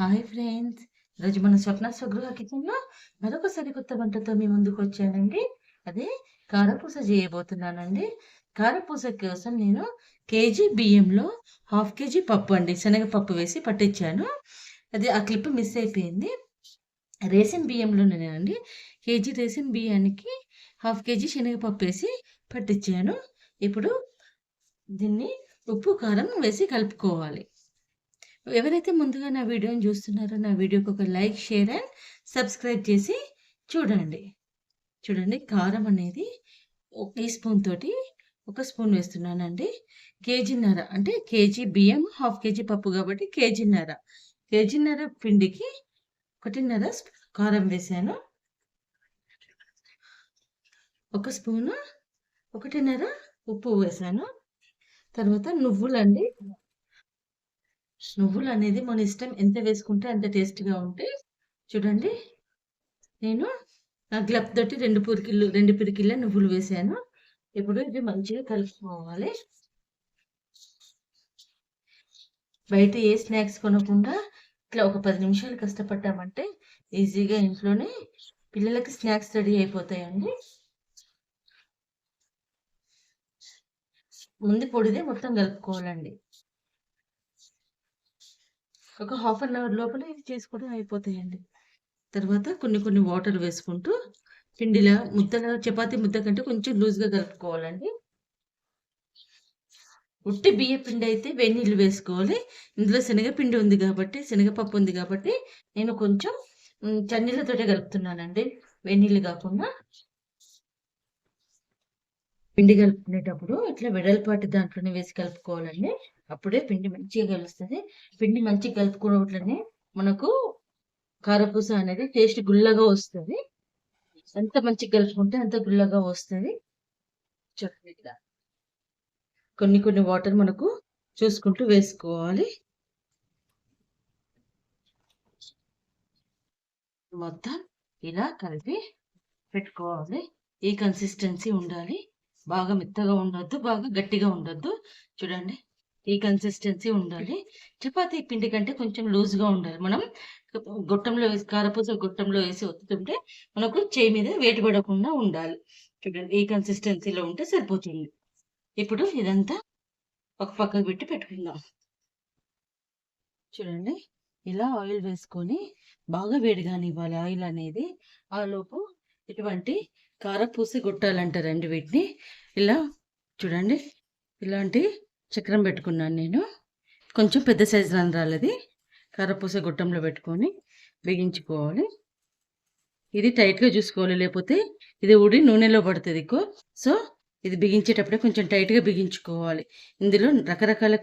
Hi friends. ఈరోజు మన స్వప్న స్వగృహ కిచెన్లో మరొక సరికొత్త వంటతో మీ ముందుకు వచ్చానండి. అదే కారపూస చేయబోతున్నానండి. కారపూస కోసం నేను కేజీ బియ్యంలో హాఫ్ కేజీ పప్పు అండి. శనగపప్పు వేసి పట్టించాను. అది ఆ క్లిప్ మిస్ అయిపోయింది. రేషన్ బియ్యంలోనేనండి కేజీ రేషన్ బియ్యానికి హాఫ్ కేజీ శనగపప్పు వేసి పట్టించాను. ఇప్పుడు దీన్ని ఉప్పు కారం వేసి కలుపుకోవాలి. ఎవరైతే ముందుగా నా వీడియోని చూస్తున్నారో నా వీడియోకి ఒక లైక్ షేర్ అండ్ సబ్స్క్రైబ్ చేసి చూడండి. చూడండి కారం అనేది ఒక టీ స్పూన్ తోటి ఒక స్పూన్ వేస్తున్నానండి. కేజీన్నర అంటే కేజీ బియ్యం హాఫ్ కేజీ పప్పు కాబట్టి కేజీన్నర. కేజీన్నర పిండికి ఒకటిన్నర కారం వేసాను. ఒక స్పూను ఒకటిన్నర ఉప్పు వేసాను. తర్వాత నువ్వులండి. నువ్వులు అనేది మన ఇష్టం. ఎంత వేసుకుంటే అంత టేస్ట్గా ఉంటే చూడండి. నేను నా గ్లబ్ తోటి రెండు పురికిళ్ళు రెండు పిరికిళ్ళ నువ్వులు వేసాను. ఇప్పుడు ఇది మంచిగా కలుపుకోవాలి. బయట ఏ స్నాక్స్ కొనకుండా ఇట్లా ఒక పది నిమిషాలు కష్టపడ్డామంటే ఈజీగా ఇంట్లోనే పిల్లలకి స్నాక్స్ రెడీ అయిపోతాయండి. ముందు పొడిదే మొత్తం కలుపుకోవాలండి. ఒక హాఫ్ అన్ అవర్ లోపల ఇది చేసుకోవడం అయిపోతాయండి. తర్వాత కొన్ని కొన్ని వాటర్ వేసుకుంటూ పిండిలా ముద్దల చపాతి ముద్ద కంటే కొంచెం లూజ్గా కలుపుకోవాలండి. ఉట్టి బియ్య పిండి అయితే వేడి నీళ్ళు వేసుకోవాలి. ఇందులో శనగపిండి ఉంది కాబట్టి శనగపప్పు ఉంది కాబట్టి నేను కొంచెం చన్నీళ్ళతోటే కలుపుతున్నానండి. వెన్నీళ్ళు కాకుండా పిండి కలుపుకునేటప్పుడు ఇట్లా వెడల్పాటి దాంట్లోనే వేసి కలుపుకోవాలండి. అప్పుడే పిండి మంచిగా కలుస్తుంది పిండి మంచిగా కలుపుకోవట్లనే మనకు కారపూస అనేది టేస్ట్ గుల్లగా వస్తుంది. ఎంత మంచిగా కలుపుకుంటే అంత గుల్లగా వస్తుంది. చట్నీ కొన్ని కొన్ని వాటర్ మనకు చూసుకుంటూ వేసుకోవాలి. మొత్తం ఇలా కలిపి పెట్టుకోవాలి. ఈ కన్సిస్టెన్సీ ఉండాలి. బాగా మెత్తగా ఉండొద్దు బాగా గట్టిగా ఉండొద్దు. చూడండి. ఈ కన్సిస్టెన్సీ ఉండాలి. చపాతీ పిండి కంటే కొంచెం లూజ్గా ఉండాలి. మనం గొట్టంలో వేసి కారపూస గొట్టంలో వేసి ఒత్తుతుంటే మనకు చేయి మీద వేటు పడకుండా ఉండాలి. చూడండి ఈ కన్సిస్టెన్సీలో ఉంటే సరిపోతుంది. ఇప్పుడు ఇదంతా ఒక పక్కకు పెట్టి పెట్టుకుందాం. చూడండి ఇలా ఆయిల్ వేసుకొని బాగా వేడిగానివ్వాలి. ఆయిల్ అనేది ఆలోపు ఇటువంటి కారపూసి గుట్టాలంటారండి వీటిని. ఇలా చూడండి ఇలాంటి చక్రం పెట్టుకున్నాను నేను. కొంచెం పెద్ద సైజు రంధ్రాలది కారపూస గుట్టంలో పెట్టుకొని బిగించుకోవాలి. ఇది టైట్గా చూసుకోవాలి లేకపోతే ఇది ఊడి నూనెలో పడుతుంది ఎక్కువ. సో ఇది బిగించేటప్పుడే కొంచెం టైట్గా బిగించుకోవాలి. ఇందులో రకరకాల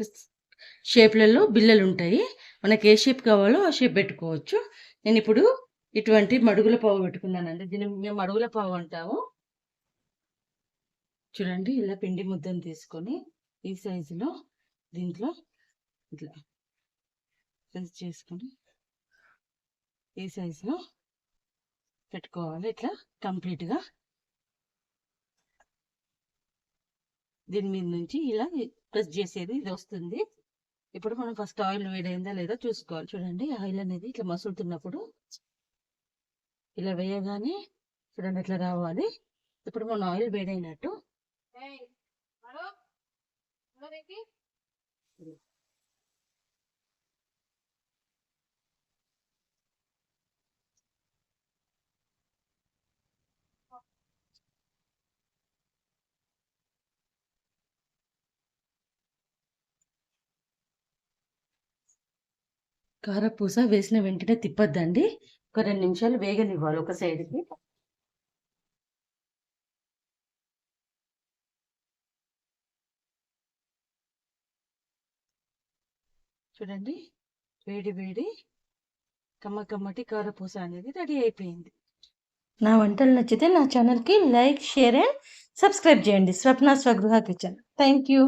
షేప్లలో బిల్లలు ఉంటాయి. మనకి ఏ షేప్ కావాలో ఆ షేప్ పెట్టుకోవచ్చు. నేను ఇప్పుడు ఇటువంటి మడుగుల పావు పెట్టుకున్నానండి. దీన్ని మేము మడుగుల పావు అంటాము. చూడండి ఇలా పిండి ముద్దను తీసుకొని ఈ సైజులో దీంట్లో ఇట్లా చేసుకొని ఈ సైజులో పెట్టుకోవాలి ఇట్లా కంప్లీట్గా దీని మీద నుంచి ఇలా ప్రెస్ చేసేది ఇది వస్తుంది. ఇప్పుడు మనం ఫస్ట్ ఆయిల్ వేడైందా లేదా చూసుకోవాలి. చూడండి ఆయిల్ అనేది ఇట్లా మసులుతున్నప్పుడు ఇలా వేయగానే చూడండి ఇట్లా రావాలి. ఇప్పుడు మనం ఆయిల్ వేడైనట్టు కారపూస వేసిన వెంటనే తిప్పద్దండి. ఒక రెండు నిమిషాలు వేగనివ్వాలి ఒక సైడ్కి. చూడండి. వేడి వేడి కమ్మ కమ్మటి కారపూస అనేది రెడీ అయిపోయింది. నా వంటలు నచ్చితే నా ఛానల్కి లైక్ షేర్ అండ్ సబ్స్క్రైబ్ చేయండి. Swapna Swagruha kitchen. Thank you